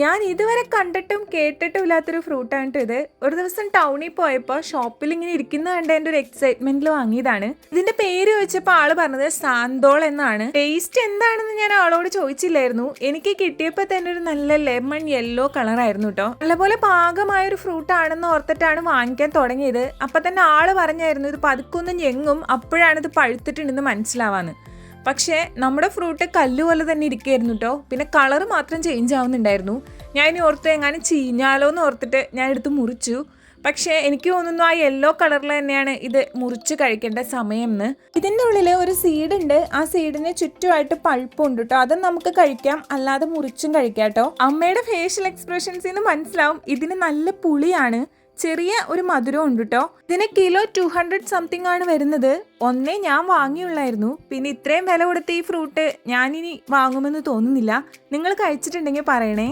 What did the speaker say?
ഞാൻ ഇതുവരെ കണ്ടിട്ടും കേട്ടിട്ടും ഇല്ലാത്തൊരു ഫ്രൂട്ടാണ് ട്ടോ ഇത് ഒരു ദിവസം ടൗണിൽ പോയപ്പോൾ ഷോപ്പിൽ ഇങ്ങനെ ഇരിക്കുന്ന കണ്ട എന്റെ ഒരു എക്സൈറ്റ്മെന്റിൽ വാങ്ങിയതാണ്. ഇതിന്റെ പേര് ചോദിച്ചപ്പോൾ ആൾ പറഞ്ഞത് സാന്തോൾ എന്നാണ്. ടേസ്റ്റ് എന്താണെന്ന് ഞാൻ ആളോട് ചോദിച്ചില്ലായിരുന്നു. എനിക്ക് കിട്ടിയപ്പോൾ തന്നെ ഒരു നല്ല ലെമൺ യെല്ലോ കളറായിരുന്നു കേട്ടോ നല്ലപോലെ പാകമായ ഒരു ഫ്രൂട്ട് ആണെന്ന് ഓർത്തിട്ടാണ് വാങ്ങിക്കാൻ തുടങ്ങിയത്. അപ്പൊ തന്നെ ആൾ പറഞ്ഞായിരുന്നു ഇത് പതുക്കൊന്നും ഞെങ്ങും അപ്പോഴാണ് ഇത് പഴുത്തിട്ടുണ്ടെന്ന് മനസ്സിലാവാന്ന്. പക്ഷേ നമ്മുടെ ഫ്രൂട്ട് കല്ല് പോലെ തന്നെ ഇരിക്കുകയായിരുന്നു കേട്ടോ പിന്നെ കളർ മാത്രം ചേഞ്ച് ആവുന്നുണ്ടായിരുന്നു. ഞാൻ ഇനി ഓർത്ത് എങ്ങാനും ചീഞ്ഞാലോ എന്ന് ഓർത്തിട്ട് ഞാൻ എടുത്ത് മുറിച്ചു. പക്ഷേ എനിക്ക് തോന്നുന്നു ആ യെല്ലോ കളറിൽ തന്നെയാണ് ഇത് മുറിച്ച് കഴിക്കേണ്ട സമയം എന്ന് ഇതിന്റെ ഉള്ളിൽ ഒരു സീഡ് ഉണ്ട്. ആ സീഡിന് ചുറ്റുമായിട്ട് പഴുപ്പുണ്ട് കേട്ടോ അത് നമുക്ക് കഴിക്കാം. അല്ലാതെ മുറിച്ചും കഴിക്കാം കേട്ടോ അമ്മയുടെ ഫേഷ്യൽ എക്സ്പ്രഷൻസിൽ നിന്ന് മനസ്സിലാവും. ഇതിന് നല്ല പുളിയാണ്. ചെറിയ ഒരു മധുരം ഉണ്ട് കേട്ടോ ഇതിന് കിലോ ടു ഹൺഡ്രഡ് സംതിങ് ആണ് വരുന്നത്. ഒന്നേ ഞാൻ വാങ്ങിയുള്ളായിരുന്നു. പിന്നെ ഇത്രയും വില കൊടുത്ത ഈ ഫ്രൂട്ട് ഞാനിനി വാങ്ങുമെന്ന് തോന്നുന്നില്ല. നിങ്ങൾ കഴിച്ചിട്ടുണ്ടെങ്കിൽ പറയണേ.